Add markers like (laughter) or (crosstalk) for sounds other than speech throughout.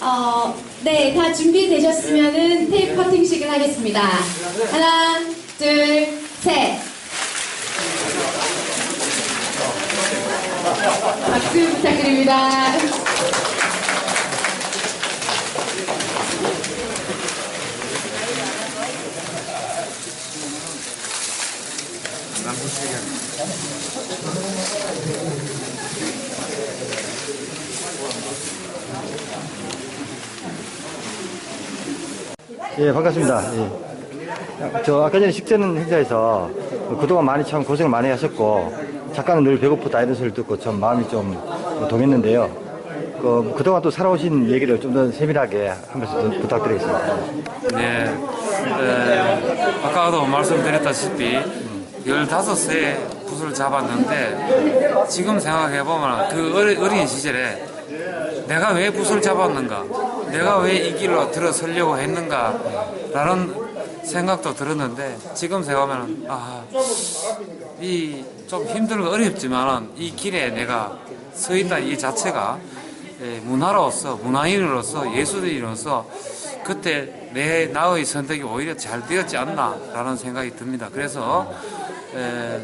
어, 네, 다 준비되셨으면은 테이프 커팅식을 하겠습니다. 하나, 둘, 셋. 박수 부탁드립니다. 예, 반갑습니다. 예. 저 아까 전에 식재는 행사에서 그동안 많이 참 고생을 많이 하셨고 작가는 늘 배고프다 이런 소리를 듣고 참 마음이 좀 동했는데요. 그, 그동안 또 살아오신 얘기를 좀 더 세밀하게 한 말씀 좀 부탁드리겠습니다. 네, 에, 아까도 말씀드렸다시피 15세 붓을 잡았는데 지금 생각해보면 그 어리- 어린 시절에 내가 왜 붓을 잡았는가 내가 왜 이 길로 들어서려고 했는가 라는 생각도 들었는데 지금 생각하면 아이 좀 힘들고 어렵지만은 이 길에 내가 서 있다 이 자체가 예, 문화로서 문화인으로서 예술인으로서 그때 내 나의 선택이 오히려 잘 되었지 않나라는 생각이 듭니다. 그래서 에,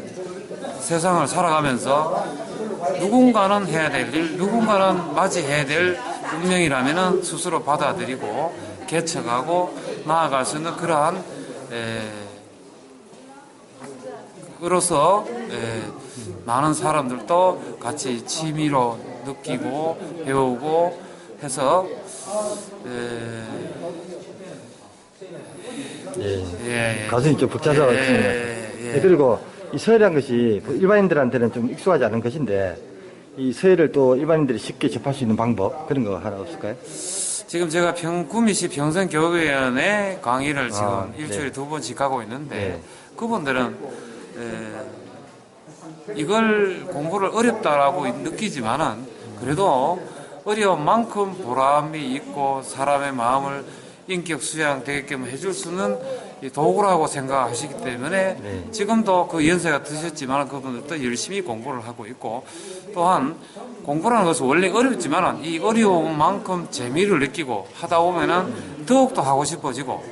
세상을 살아가면서 누군가는 해야 될 일, 누군가는 맞이해야 될 운명이라면 스스로 받아들이고 개척하고 나아갈 수 있는 그러한 에, 으로서 에, 많은 사람들도 같이 취미로 느끼고 배우고 해서 에, 예. 예, 예. 가슴이 좀 벅차서 예, 같습니다. 예. 예, 그리고 이 서예라는 것이 그 일반인들한테는 좀 익숙하지 않은 것인데 이 서예를 또 일반인들이 쉽게 접할 수 있는 방법 그런 거 하나 없을까요? 지금 제가 평, 구미시 평생교육위원회 강의를 지금 아, 일주일에 네. 두 번씩 하고 있는데 네. 그분들은 에, 이걸 공부를 어렵다라고 느끼지만은 그래도 어려운 만큼 보람이 있고 사람의 마음을 인격 수양 되게끔 해줄 수는 이 도구라고 생각하시기 때문에 네. 지금도 그 연세가 드셨지만 그분들도 열심히 공부를 하고 있고 또한 공부라는 것은 원래 어렵지만 이 어려운 만큼 재미를 느끼고 하다 보면은 더욱더 하고 싶어지고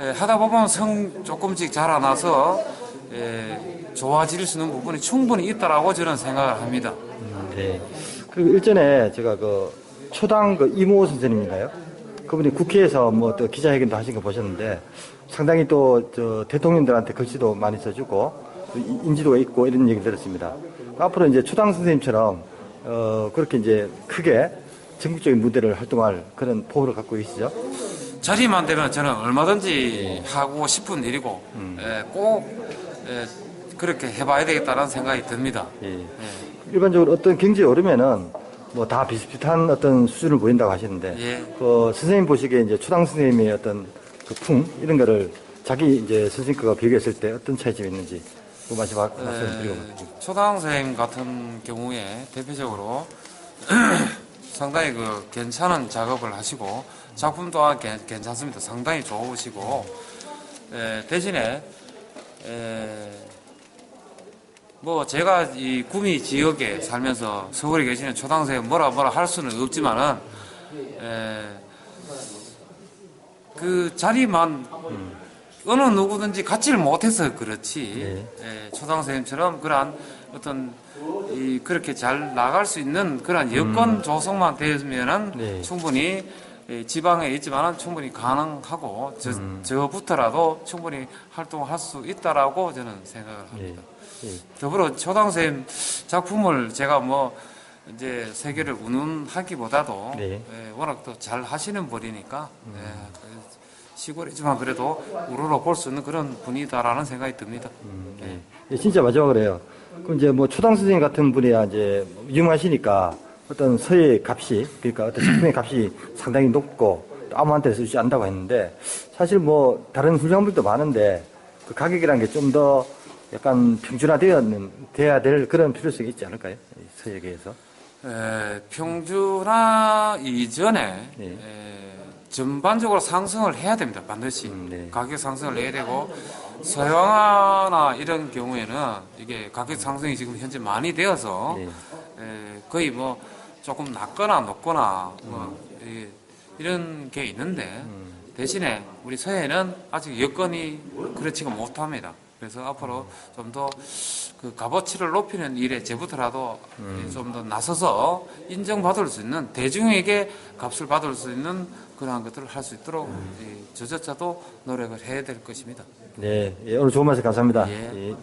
에, 하다 보면 성 조금씩 자라나서 에, 좋아질 수 있는 부분이 충분히 있다라고 저는 생각을 합니다. 네. 그리고 일전에 제가 그 초당 그 이모 선생님인가요? 그분이 국회에서 뭐 또 기자회견도 하신 거 보셨는데 상당히 또저 대통령들한테 글씨도 많이 써주고 인지도가 있고 이런 얘기 들었습니다. 앞으로 이제 초당 선생님처럼 어 그렇게 이제 크게 전국적인 무대를 활동할 그런 포부를 갖고 계시죠? 자리만 되면 저는 얼마든지 하고 싶은 일이고 에, 꼭 에, 그렇게 해봐야 되겠다는 생각이 듭니다. 예. 예. 일반적으로 어떤 경제에 오르면은 뭐 다 비슷비슷한 어떤 수준을 보인다고 하시는데 예. 그 선생님 보시기에 이제 초당 선생님의 어떤 그 풍 이런 거를 자기 이제 선생님 거가 비교했을 때 어떤 차이점이 있는지 그 마지막 말씀드리고 에, 초등학생 같은 경우에 대표적으로 (clears throat) 상당히 그 괜찮은 작업을 하시고 작품 또한 괜- 괜찮습니다. 상당히 좋으시고 에, 대신에 에, 뭐 제가 이 구미 지역에 살면서 서울에 계시는 초등학생 뭐라 뭐라 할 수는 없지만은 에, 그 자리만 어느 누구든지 갖지를 못해서 그렇지 예, 초등생처럼 그러한 어떤 이 그렇게 잘 나갈 수 있는 그러한 여건 조성만 되면은 네. 충분히 예, 지방에 있지만은 충분히 가능하고 저, 저부터라도 충분히 활동할 수 있다라고 저는 생각을 예. 합니다. 예. 더불어 초등생 작품을 제가 뭐 이제 세계를 운운하기보다도 네. 예, 워낙 또 잘 하시는 분이니까 예, 그 시골이지만 그래도 우러러 볼 수 있는 그런 분이다라는 생각이 듭니다. 예. 예, 진짜 마지막으로 해요. 그럼 이제 뭐 초당 선생님 같은 분이야 이제 유명하시니까 어떤 서예 값이 그러니까 어떤 작품의 값이 상당히 높고 또 아무한테 쓰지 않는다고 했는데 사실 뭐 다른 훌륭한 분도 많은데 그 가격이라는 게좀 더 약간 평준화되어는 돼야 될 그런 필요성이 있지 않을까요? 이 서예계에서. 에, 평준화 이전에 네. 에, 전반적으로 상승을 해야 됩니다. 반드시 음, 네. 가격 상승을 해야 되고 서양화나 이런 경우에는 이게 가격 상승이 지금 현재 많이 되어서 네. 에, 거의 뭐 조금 낮거나 높거나 뭐 이- 이런 게 있는데 대신에 우리 서해는 아직 여건이 그렇지가 못합니다. 그래서 앞으로 좀 더 그 값어치를 높이는 일에 제부터라도 좀더 나서서 인정받을 수 있는 대중에게 값을 받을 수 있는 그러한 것들을 할 수 있도록 이 저조차도 노력을 해야 될 것입니다. 네, 예, 오늘 좋은 말씀 감사합니다. 예. 예. 예.